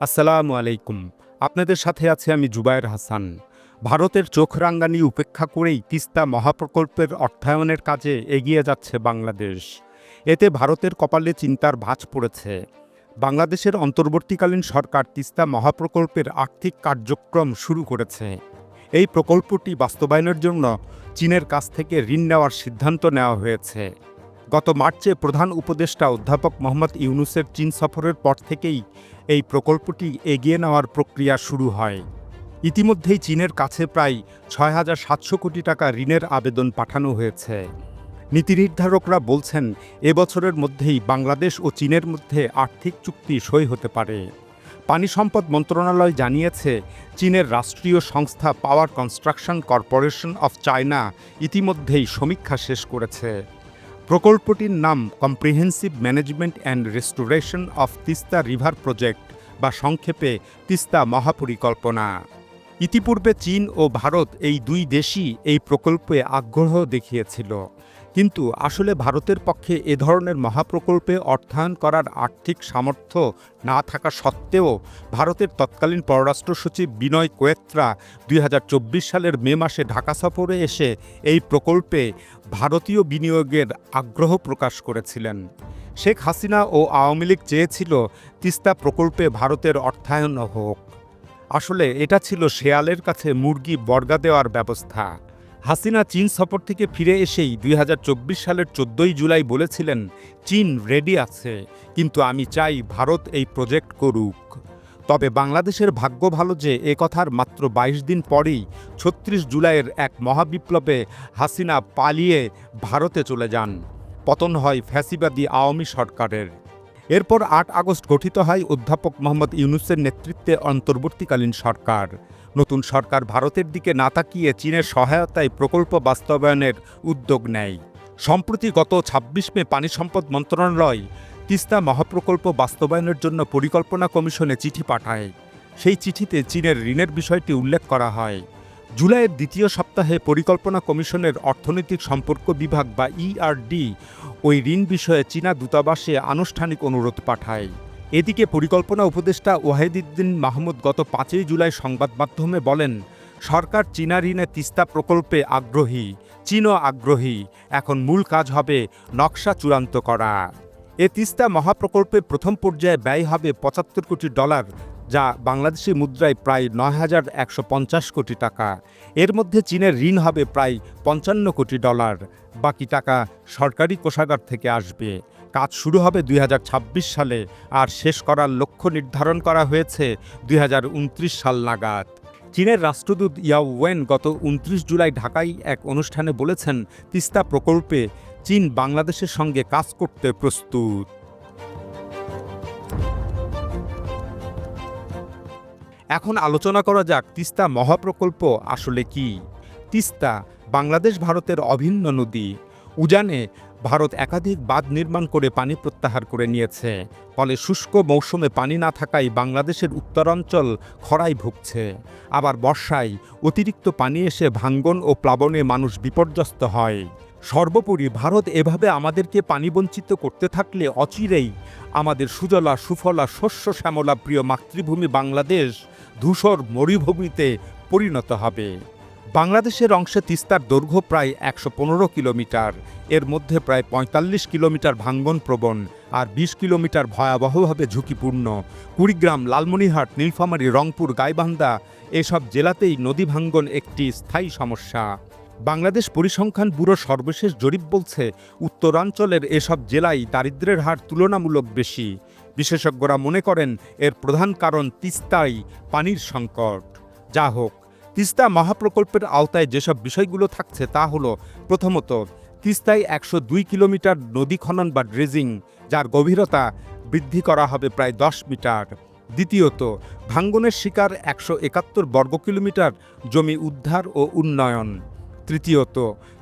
আসসালামু আলাইকুম। আপনাদের সাথে আছে আমি জুবায়ের হাসান। ভারতের চোখ রাঙ্গানি উপেক্ষা করেই তিস্তা মহাপ্রকল্পের অর্থায়নের কাজে এগিয়ে যাচ্ছে বাংলাদেশ। এতে ভারতের কপালে চিন্তার ভাঁজ পড়েছে। বাংলাদেশের অন্তর্বর্তীকালীন সরকার তিস্তা মহাপ্রকল্পের আর্থিক কার্যক্রম শুরু করেছে। এই প্রকল্পটি বাস্তবায়নের জন্য চীনের কাছ থেকে ঋণ নেওয়ার সিদ্ধান্ত নেওয়া হয়েছে। গত মার্চে প্রধান উপদেষ্টা অধ্যাপক মোহাম্মদ ইউনুসের চীন সফরের পর থেকেই এই প্রকল্পটি এগিয়ে নেওয়ার প্রক্রিয়া শুরু হয়। ইতিমধ্যেই চীনের কাছে প্রায় ছয় হাজার সাতশো কোটি টাকা ঋণের আবেদন পাঠানো হয়েছে। নীতি নির্ধারকরা বলছেন এবছরের মধ্যেই বাংলাদেশ ও চীনের মধ্যে আর্থিক চুক্তি সই হতে পারে। পানি সম্পদ মন্ত্রণালয় জানিয়েছে, চীনের রাষ্ট্রীয় সংস্থা power construction corporation of China ইতিমধ্যেই সমীক্ষা শেষ করেছে। প্রকল্পটির নাম comprehensive management and restoration of Teesta river project বা সংক্ষেপে তিস্তা মহাপরিকল্পনা। ইতিপূর্বে চীন ও ভারত এই দুই দেশই এই প্রকল্পে আগ্রহ দেখিয়েছিল। কিন্তু আসলে ভারতের পক্ষে এ ধরনের মহাপ্রকল্পে অর্থায়ন করার আর্থিক সামর্থ্য না থাকা সত্ত্বেও ভারতের তৎকালীন পররাষ্ট্র সচিব বিনয় কোয়েত্রা দুই হাজার চব্বিশ সালের মে মাসে ঢাকা সফরে এসে এই প্রকল্পে ভারতীয় বিনিয়োগের আগ্রহ প্রকাশ করেছিলেন। শেখ হাসিনা ও আওয়ামী লীগ চেয়েছিল তিস্তা প্রকল্পে ভারতের অর্থায়ন হোক। আসলে এটা ছিল শেয়ালের কাছে মুরগি বর্গা দেওয়ার ব্যবস্থা। হাসিনা চীন সফর থেকে ফিরে এসেই দুই হাজার চব্বিশ সালের চোদ্দই জুলাই বলেছিলেন, চীন রেডি আছে, কিন্তু আমি চাই ভারত এই প্রজেক্ট করুক। তবে বাংলাদেশের ভাগ্য ভালো যে এ কথার মাত্র ২২ দিন পরেই ছত্রিশ জুলাইয়ের এক মহাবিপ্লবে হাসিনা পালিয়ে ভারতে চলে যান। পতন হয় ফ্যাসিবাদী আওয়ামী সরকারের। এরপর আট আগস্ট গঠিত হয় অধ্যাপক মোহাম্মদ ইউনুসের নেতৃত্বে অন্তর্বর্তীকালীন সরকার। নতুন সরকার ভারতের দিকে না তাকিয়ে চীনের সহায়তায় প্রকল্প বাস্তবায়নের উদ্যোগ নেয়। সম্প্রতি গত ২৬ মে পানি সম্পদ মন্ত্রণালয় তিস্তা মহাপ্রকল্প বাস্তবায়নের জন্য পরিকল্পনা কমিশনে চিঠি পাঠায়। সেই চিঠিতে চীনের ঋণের বিষয়টি উল্লেখ করা হয়। জুলাইয়ের দ্বিতীয় সপ্তাহে পরিকল্পনা কমিশনের অর্থনৈতিক সম্পর্ক বিভাগ বা ইআরডি ওই ঋণ বিষয়ে চীনা দূতাবাসে আনুষ্ঠানিক অনুরোধ পাঠায়। এদিকে পরিকল্পনা উপদেষ্টা ওয়াহিদুদ্দিন মাহমুদ গত পাঁচই জুলাই সংবাদ মাধ্যমে বলেন, সরকার চীনা ঋণে তিস্তা প্রকল্পে আগ্রহী, চীনও আগ্রহী, এখন মূল কাজ হবে নকশা চূড়ান্ত করা। এ তিস্তা মহাপ্রকল্পে প্রথম পর্যায়ে ব্যয় হবে পঁচাত্তর কোটি ডলার যা বাংলাদেশি মুদ্রায় প্রায় নয় হাজার একশো পঞ্চাশ কোটি টাকা। এর মধ্যে চীনের ঋণ হবে প্রায় পঞ্চান্ন কোটি ডলার। বাকি টাকা সরকারি কোষাগার থেকে আসবে। কাজ শুরু হবে দুই হাজার ছাব্বিশ সালে আর শেষ করার লক্ষ্য নির্ধারণ করা হয়েছে দুই হাজার উনত্রিশ সাল নাগাদ। চীনের রাষ্ট্রদূত ইয়াও ওয়েন গত উনত্রিশ জুলাই ঢাকায় এক অনুষ্ঠানে বলেছেন, তিস্তা প্রকল্পে চীন বাংলাদেশের সঙ্গে কাজ করতে প্রস্তুত। এখন আলোচনা করা যাক তিস্তা মহাপ্রকল্প আসলে কি। তিস্তা, বাংলাদেশ ভারতের অভিন্ন নদী। উজানে ভারত একাধিক বাঁধ নির্মাণ করে পানি প্রত্যাহার করে নিয়েছে। ফলে শুষ্ক মৌসুমে পানি না থাকায় বাংলাদেশের উত্তরাঞ্চল খরায় ভুগছে। আবার বর্ষায় অতিরিক্ত পানি এসে ভাঙ্গন ও প্লাবনে মানুষ বিপর্যস্ত হয়। সর্বোপরি ভারত এভাবে আমাদেরকে পানি বঞ্চিত করতে থাকলে অচিরেই আমাদের সুজলা সুফলা শস্য শ্যামলা প্রিয় মাতৃভূমি বাংলাদেশ ধূসর মরুভূমিতে পরিণত হবে। বাংলাদেশের অংশে তিস্তার দৈর্ঘ্য প্রায় একশো পনেরো কিলোমিটার, এর মধ্যে প্রায় পঁয়তাল্লিশ কিলোমিটার ভাঙ্গন প্রবণ আর বিশ কিলোমিটার ভয়াবহভাবে ঝুঁকিপূর্ণ। কুড়িগ্রাম, লালমনিরহাট, নীলফামারী, রংপুর, গাইবান্ধা এসব জেলাতেই নদী ভাঙ্গন একটি স্থায়ী সমস্যা। বাংলাদেশ পরিসংখ্যান ব্যুরো সর্বশেষ জরিপ বলছে, উত্তরাঞ্চলের এসব জেলায় দারিদ্র্যের হার তুলনামূলক বেশি। বিশেষজ্ঞরা মনে করেন এর প্রধান কারণ তিস্তাই পানির সংকট। যা হোক, তিস্তা মহাপ্রকল্পের আওতায় যেসব বিষয়গুলো থাকছে তা হলো, প্রথমত, তিস্তায় একশো দুই কিলোমিটার নদী খনন বা ড্রেজিং, যার গভীরতা বৃদ্ধি করা হবে প্রায় দশ মিটার। দ্বিতীয়ত, ভাঙ্গনের শিকার একশো একাত্তর বর্গ কিলোমিটার জমি উদ্ধার ও উন্নয়ন। তৃতীয়ত,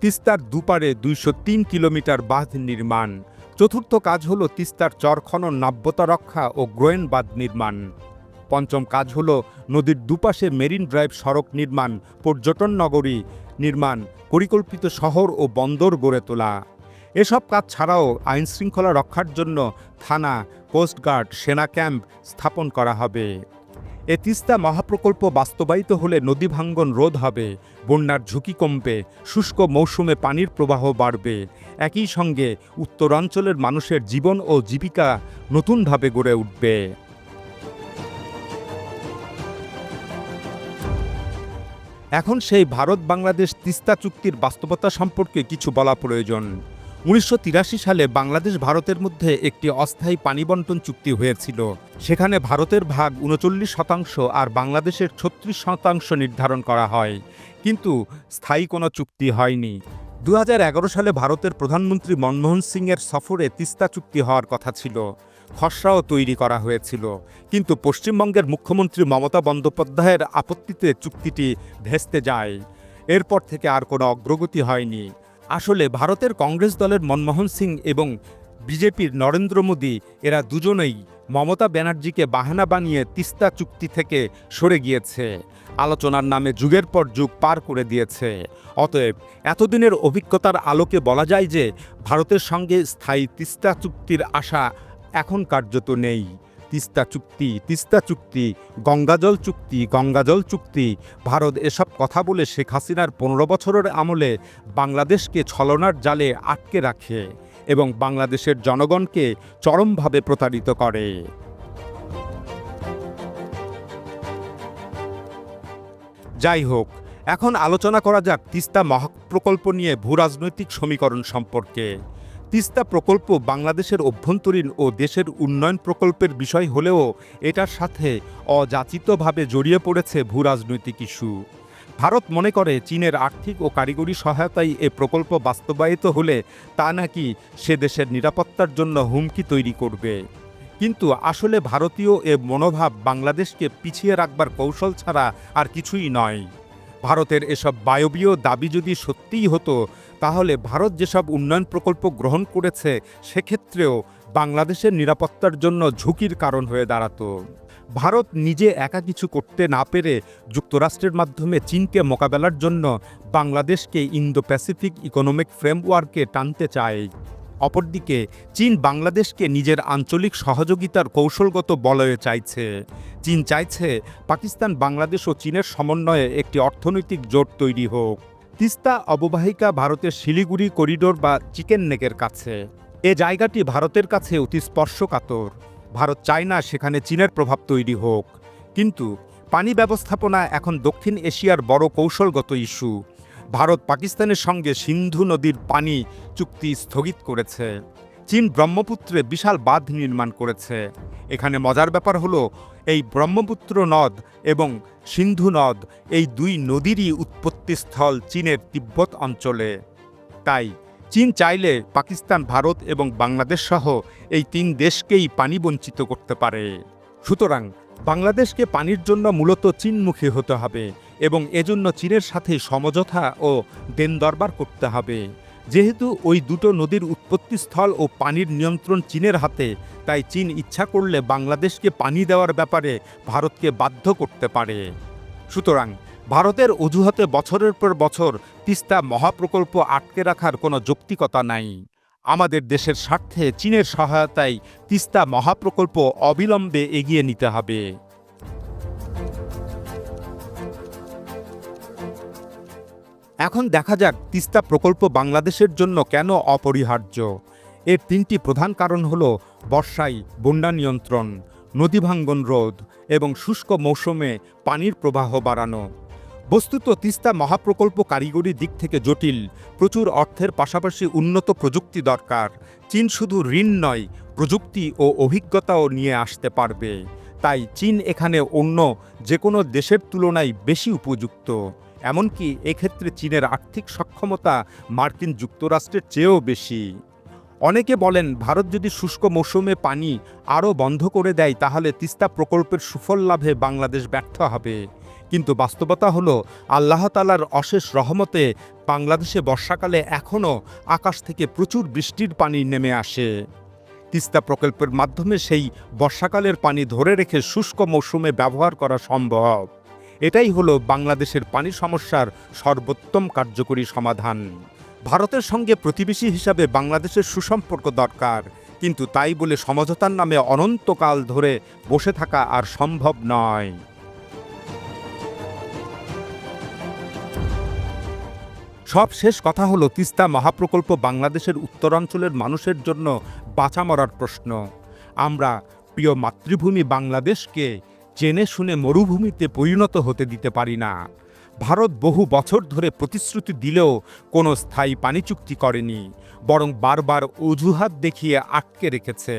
তিস্তার দুপারে দুইশো তিন কিলোমিটার বাঁধ নির্মাণ। চতুর্থ কাজ হল তিস্তার চর খনন, নাব্যতা রক্ষা ও গ্রোয়েন বাঁধ নির্মাণ। পঞ্চম কাজ হল নদীর দুপাশে মেরিন ড্রাইভ সড়ক নির্মাণ, পর্যটন নগরী নির্মাণ, পরিকল্পিত শহর ও বন্দর গড়ে তোলা। এসব কাজ ছাড়াও আইন শৃঙ্খলা রক্ষার জন্য থানা, কোস্টগার্ড, সেনা ক্যাম্প স্থাপন করা হবে। এ তিস্তা মহাপ্রকল্প বাস্তবায়িত হলে নদী ভাঙ্গন রোধ হবে, বন্যার ঝুঁকি কমবে, শুষ্ক মৌসুমে পানির প্রবাহ বাড়বে। একই সঙ্গে উত্তরাঞ্চলের মানুষের জীবন ও জীবিকা নতুনভাবে গড়ে উঠবে। এখন সেই ভারত বাংলাদেশ তিস্তা চুক্তির বাস্তবতা সম্পর্কে কিছু বলা প্রয়োজন। উনিশশো তিরাশি সালে বাংলাদেশ ভারতের মধ্যে একটি অস্থায়ী পানি বন্টন চুক্তি হয়েছিল। সেখানে ভারতের ভাগ উনচল্লিশ শতাংশ আর বাংলাদেশের ছত্রিশ শতাংশ নির্ধারণ করা হয়। কিন্তু স্থায়ী কোনো চুক্তি হয়নি। দু হাজার এগারো সালে ভারতের প্রধানমন্ত্রী মনমোহন সিংয়ের সফরে তিস্তা চুক্তি হওয়ার কথা ছিল। খসড়াও তৈরি করা হয়েছিল। কিন্তু পশ্চিমবঙ্গের মুখ্যমন্ত্রী মমতা বন্দ্যোপাধ্যায়ের আপত্তিতে চুক্তিটি ভেস্তে যায়। এরপর থেকে আর কোনো অগ্রগতি হয়নি। আসলে ভারতের কংগ্রেস দলের মনমোহন সিং এবং বিজেপির নরেন্দ্র মোদী, এরা দুজনেই মমতা ব্যানার্জিকে বাহানা বানিয়ে তিস্তা চুক্তি থেকে সরে গিয়েছে। আলোচনার নামে যুগের পর যুগ পার করে দিয়েছে। অতএব এতদিনের অভিজ্ঞতার আলোকে বলা যায় যে, ভারতের সঙ্গে স্থায়ী তিস্তা চুক্তির আশা এখন কার্যত নেই। তিস্তা চুক্তি তিস্তা চুক্তি, গঙ্গাজল চুক্তি গঙ্গাজল চুক্তি। ভারত এসব কথা বলে শেখ হাসিনার পনেরো বছরের আমলে বাংলাদেশকে ছলনার জালে আটকে রাখে এবং বাংলাদেশের জনগণকে চরমভাবে প্রতারিত করে। যাই হোক, এখন আলোচনা করা যাক তিস্তা মহাপ্রকল্প নিয়ে ভূরাজনৈতিক সমীকরণ সম্পর্কে। তিস্তা প্রকল্প বাংলাদেশের অভ্যন্তরীণ ও দেশের উন্নয়ন প্রকল্পের বিষয় হলেও এটার সাথে অযাচিতভাবে জড়িয়ে পড়েছে ভূরাজনৈতিক ইস্যু। ভারত মনে করে চীনের আর্থিক ও কারিগরি সহায়তায় এ প্রকল্প বাস্তবায়িত হলে তা নাকি সে দেশের নিরাপত্তার জন্য হুমকি তৈরি করবে। কিন্তু আসলে ভারতীয় এ মনোভাব বাংলাদেশকে পিছিয়ে রাখবার কৌশল ছাড়া আর কিছুই নয়। ভারতের এসব বায়বীয় দাবি যদি সত্যিই হতো তাহলে ভারত যেসব উন্নয়ন প্রকল্প গ্রহণ করেছে, সেক্ষেত্রেও বাংলাদেশের নিরাপত্তার জন্য ঝুঁকির কারণ হয়ে দাঁড়াতো। ভারত নিজে একা কিছু করতে না পেরে যুক্তরাষ্ট্রের মাধ্যমে চীনকে মোকাবেলার জন্য বাংলাদেশকে ইন্দো প্যাসিফিক ইকোনমিক ফ্রেমওয়ার্কে টানতে চায়। অপরদিকে, চীন বাংলাদেশকে নিজের আঞ্চলিক সহযোগিতার কৌশলগত বলয়ে চাইছে। চীন চাইছে পাকিস্তান, বাংলাদেশ ও চীনের সমন্বয়ে একটি অর্থনৈতিক জোট তৈরি হোক। তিস্তা অববাহিকা ভারতের শিলিগুড়ি করিডোর বা চিকেন নেকের কাছে। এ জায়গাটি ভারতের কাছে অতি স্পর্শকাতর। ভারত চায় না সেখানে চীনের প্রভাব তৈরি হোক। কিন্তু পানি ব্যবস্থাপনা এখন দক্ষিণ এশিয়ার বড় কৌশলগত ইস্যু। ভারত পাকিস্তানের সঙ্গে সিন্ধু নদীর পানি চুক্তি স্থগিত করেছে। চীন ব্রহ্মপুত্রে বিশাল বাঁধ নির্মাণ করেছে। এখানে মজার ব্যাপার হলো, এই ব্রহ্মপুত্র নদ এবং সিন্ধু নদ এই দুই নদীরই উৎপত্তিস্থল চীনের তিব্বত অঞ্চলে। তাই চীন চাইলে পাকিস্তান, ভারত এবং বাংলাদেশ সহ এই তিন দেশকেই পানি বঞ্চিত করতে পারে। সুতরাং বাংলাদেশকে পানির জন্য মূলত চীনমুখী হতে হবে এবং এজন্য চীনের সাথে সমঝোতা ও দেন দরবার করতে হবে। যেহেতু ওই দুটো নদীর উৎপত্তিস্থল ও পানির নিয়ন্ত্রণ চীনের হাতে, তাই চীন ইচ্ছা করলে বাংলাদেশকে পানি দেওয়ার ব্যাপারে ভারতকে বাধ্য করতে পারে। সুতরাং ভারতের অজুহাতে বছরের পর বছর তিস্তা মহাপ্রকল্প আটকে রাখার কোনো যৌক্তিকতা নাই। আমাদের দেশের স্বার্থে চীনের সহায়তায় তিস্তা মহাপ্রকল্প অবিলম্বে এগিয়ে নিতে হবে। এখন দেখা যাক তিস্তা প্রকল্প বাংলাদেশের জন্য কেন অপরিহার্য। এর তিনটি প্রধান কারণ হল বর্ষায় বন্যা নিয়ন্ত্রণ, নদী ভাঙ্গন রোধ এবং শুষ্ক মৌসুমে পানির প্রবাহ বাড়ানো। বস্তুত তিস্তা মহাপ্রকল্প কারিগরি দিক থেকে জটিল, প্রচুর অর্থের পাশাপাশি উন্নত প্রযুক্তি দরকার। চীন শুধু ঋণ নয়, প্রযুক্তি ও অভিজ্ঞতাও নিয়ে আসতে পারবে। তাই চীন এখানে অন্য যে কোনো দেশের তুলনায় বেশি উপযুক্ত। এমনকি এক্ষেত্রে চীনের আর্থিক সক্ষমতা মার্কিন যুক্তরাষ্ট্রের চেয়েও বেশি। অনেকে বলেন, ভারত যদি শুষ্ক মৌসুমে পানি আরও বন্ধ করে দেয়, তাহলে তিস্তা প্রকল্পের সুফল লাভে বাংলাদেশ ব্যর্থ হবে। কিন্তু বাস্তবতা হলো আল্লাহতালার অশেষ রহমতে বাংলাদেশে বর্ষাকালে এখনও আকাশ থেকে প্রচুর বৃষ্টির পানি নেমে আসে। তিস্তা প্রকল্পের মাধ্যমে সেই বর্ষাকালের পানি ধরে রেখে শুষ্ক মৌসুমে ব্যবহার করা সম্ভব। এটাই হলো বাংলাদেশের পানি সমস্যার সর্বোত্তম কার্যকরী সমাধান। ভারতের সঙ্গে প্রতিবেশী হিসাবে বাংলাদেশের সুসম্পর্ক দরকার, কিন্তু তাই বলে সমঝোতার নামে অনন্তকাল ধরে বসে থাকা আর সম্ভব নয়। সব শেষ কথা হলো তিস্তা মহাপ্রকল্প বাংলাদেশের উত্তরাঞ্চলের মানুষের জন্য বাঁচা মরার প্রশ্ন। আমরা প্রিয় মাতৃভূমি বাংলাদেশকে জেনে শুনে মরুভূমিতে পরিণত হতে দিতে পারি না। ভারত বহু বছর ধরে প্রতিশ্রুতি দিলেও কোনো স্থায়ী পানি চুক্তি করেনি, বরং বারবার অজুহাত দেখিয়ে আটকে রেখেছে।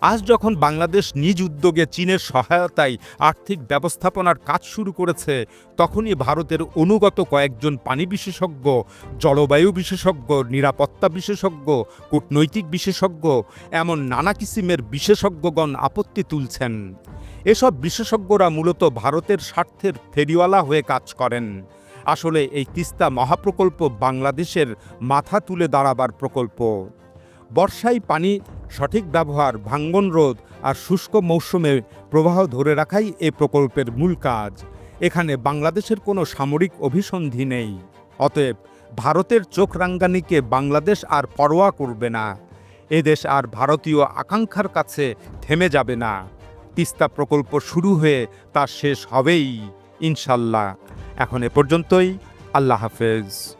আজ যখন বাংলাদেশ নিজ উদ্যোগে চীনের সহায়তায় আর্থিক ব্যবস্থাপনার কাজ শুরু করেছে, তখনই ভারতের অনুগত কয়েকজন পানি বিশেষজ্ঞ, জলবায়ু বিশেষজ্ঞ, নিরাপত্তা বিশেষজ্ঞ, কূটনৈতিক বিশেষজ্ঞ, এমন নানা কিসিমের বিশেষজ্ঞগণ আপত্তি তুলছেন। এসব বিশেষজ্ঞরা মূলত ভারতের স্বার্থের ফেরিওয়ালা হয়ে কাজ করেন। আসলে এই তিস্তা মহাপ্রকল্প বাংলাদেশের মাথা তুলে দাঁড়াবার প্রকল্প। বর্ষায় পানি, সঠিক ব্যবহার, ভাঙ্গন রোধ আর শুষ্ক মৌসুমে প্রবাহ ধরে রাখাই এ প্রকল্পের মূল কাজ। এখানে বাংলাদেশের কোনো সামরিক অভিসন্ধি নেই। অতএব ভারতের চোখ রাঙ্গানিকে বাংলাদেশ আর পরোয়া করবে না। এদেশ আর ভারতীয় আকাঙ্ক্ষার কাছে থেমে যাবে না। তিস্তা প্রকল্প শুরু হয়ে তা শেষ হবেই, ইনশাল্লাহ। এখন এ পর্যন্তই, আল্লাহ হাফেজ।